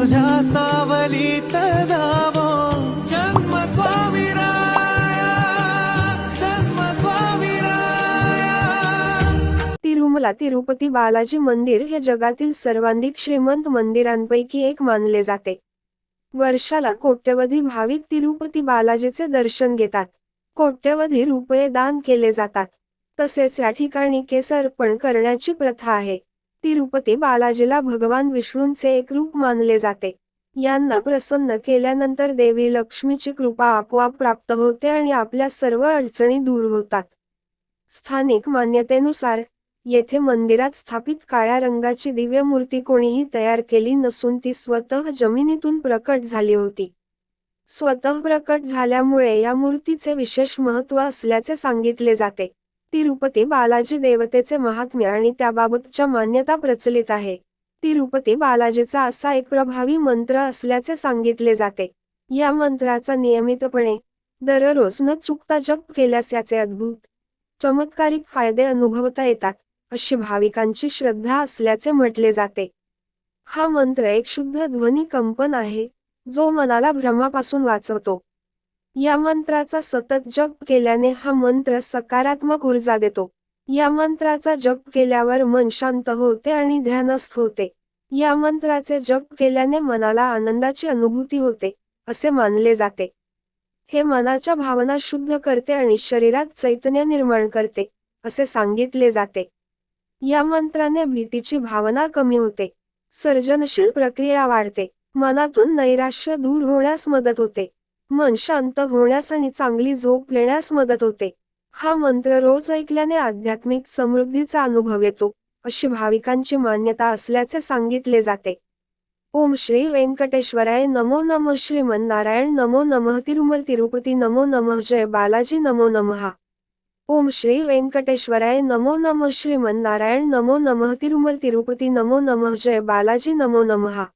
तुझ्या सावलीत जावो. जन्म स्वामी तिरुमला तिरुपती बालाजी मंदिर हे जगातील सर्वाधिक श्रीमंत मंदिरांपैकी एक मानले जाते. वर्षाला कोट्यवधी भाविक तिरुपती बालाजीचे दर्शन घेतात. कोट्यवधी रुपये दान केले जातात. तसेच या ठिकाणी केस अर्पण करण्याची प्रथा आहे. तिरुपती बालाजीला भगवान विष्णूंचे एक रूप मानले जाते. यांना प्रसन्न केल्यानंतर देवी लक्ष्मीची कृपा आपोआप प्राप्त होते आणि आपल्या सर्व अडचणी दूर होतात. स्थानिक मान्यतेनुसार येथे मंदिरात स्थापित काळ्या रंगाची दिव्य मूर्ती कोणीही तयार केली नसून ती स्वतः जमिनीतून प्रकट झाली होती. स्वतः प्रकट झाल्यामुळे या मूर्तीचे विशेष महत्त्व असल्याचे सांगितले जाते. तिरुपती बालाजी देवतेचे महात्म्य आणि त्याबाबतच्या मान्यता प्रचलित आहे. तिरुपती बालाजीचा असा एक प्रभावी मंत्र असल्याचे सांगितले जाते. या मंत्राचा नियमितपणे दररोज न चुकता जप केल्यास याचे अद्भुत चमत्कारिक फायदे अनुभवता येतात अशी भाविकांची श्रद्धा असल्याचे म्हटले जाते. हा मंत्र एक शुद्ध ध्वनी कंपन आहे जो मनाला भ्रमापासून वाचवतो. या मंत्राचा सतत जप केल्याने हा मंत्र सकारात्मक ऊर्जा देतो. या मंत्राचा जप केल्यावर मन शांत होते आणि ध्यानस्थ होते. या मंत्राचे जप केल्याने मनाला आनंदाची अनुभूती होते असे मानले जाते. हे मनाच्या भावना शुद्ध करते आणि शरीरात चैतन्य निर्माण करते असे सांगितले जाते. या मंत्राने भीतीची भावना कमी होते. सर्जनशील प्रक्रिया वाढते. मनातून नैराश्य दूर होण्यास मदत होते. मन शांत होण्यास आणि चांगली झोप येण्यास मदत होते. हा मंत्र रोज ऐकल्याने आध्यात्मिक समृद्धीचा अनुभव येतो अशी भाविकांची मान्यता असल्याचे सांगितले जाते. ओम श्री व्यंकटेश्वराय नमो नमः. श्रीमन नारायण नमो नमः. तिरुमल तिरुपती नमो नमः. जय बालाजी नमो नमः. ओम श्री व्यंकटेश्वराय नमो नमः. श्रीमन नारायण नमो नमः. तिरुमल तिरुपती नमो नमः. जय बालाजी नमो नमः.